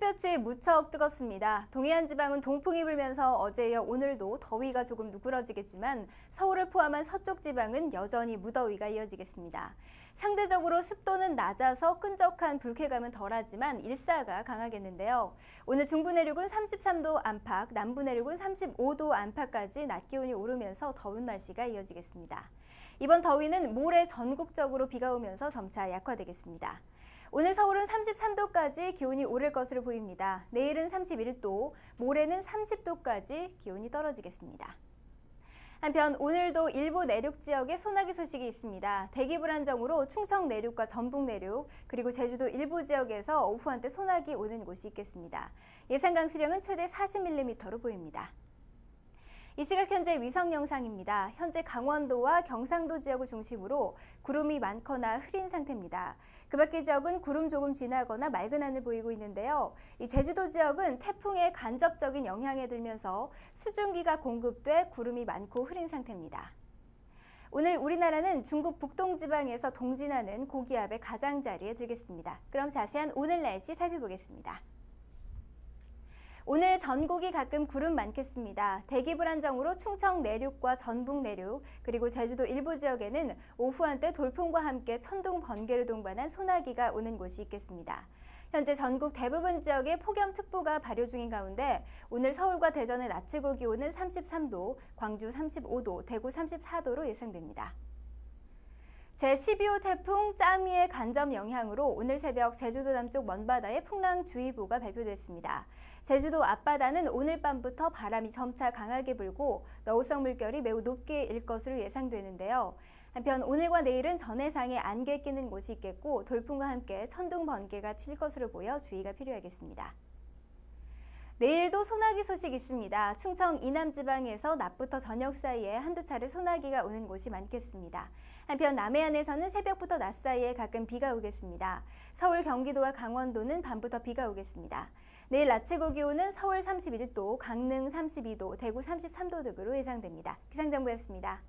하루치 무척 뜨겁습니다. 동해안 지방은 동풍이 불면서 어제 이어 오늘도 더위가 조금 누그러지겠지만 서울을 포함한 서쪽 지방은 여전히 무더위가 이어지겠습니다. 상대적으로 습도는 낮아서 끈적한 불쾌감은 덜하지만 일사가 강하겠는데요. 오늘 중부 내륙은 33도 안팎, 남부 내륙은 35도 안팎까지 낮 기온이 오르면서 더운 날씨가 이어지겠습니다. 이번 더위는 모레 전국적으로 비가 오면서 점차 약화되겠습니다. 오늘 서울은 33도까지 기온이 오를 것으로 보입니다. 내일은 31도, 모레는 30도까지 기온이 떨어지겠습니다. 한편 오늘도 일부 내륙 지역에 소나기 소식이 있습니다. 대기 불안정으로 충청 내륙과 전북 내륙 그리고 제주도 일부 지역에서 오후 한때 소나기 오는 곳이 있겠습니다. 예상 강수량은 최대 40mm로 보입니다. 이 시각 현재 위성 영상입니다. 현재 강원도와 경상도 지역을 중심으로 구름이 많거나 흐린 상태입니다. 그 밖의 지역은 구름 조금 지나거나 맑은 하늘 보이고 있는데요. 이 제주도 지역은 태풍의 간접적인 영향에 들면서 수증기가 공급돼 구름이 많고 흐린 상태입니다. 오늘 우리나라는 중국 북동 지방에서 동진하는 고기압의 가장자리에 들겠습니다. 그럼 자세한 오늘 날씨 살펴보겠습니다. 오늘 전국이 가끔 구름 많겠습니다. 대기 불안정으로 충청 내륙과 전북 내륙 그리고 제주도 일부 지역에는 오후 한때 돌풍과 함께 천둥 번개를 동반한 소나기가 오는 곳이 있겠습니다. 현재 전국 대부분 지역에 폭염특보가 발효 중인 가운데 오늘 서울과 대전의 낮 최고 기온은 33도, 광주 35도, 대구 34도로 예상됩니다. 제12호 태풍 짜미의 간접 영향으로 오늘 새벽 제주도 남쪽 먼바다에 풍랑주의보가 발표됐습니다. 제주도 앞바다는 오늘 밤부터 바람이 점차 강하게 불고 너울성 물결이 매우 높게 일 것으로 예상되는데요. 한편 오늘과 내일은 전해상에 안개 끼는 곳이 있겠고 돌풍과 함께 천둥 번개가 칠 것으로 보여 주의가 필요하겠습니다. 내일도 소나기 소식 있습니다. 충청 이남 지방에서 낮부터 저녁 사이에 한두 차례 소나기가 오는 곳이 많겠습니다. 한편 남해안에서는 새벽부터 낮 사이에 가끔 비가 오겠습니다. 서울, 경기도와 강원도는 밤부터 비가 오겠습니다. 내일 낮 최고 기온은 서울 31도, 강릉 32도, 대구 33도 등으로 예상됩니다. 기상정보였습니다.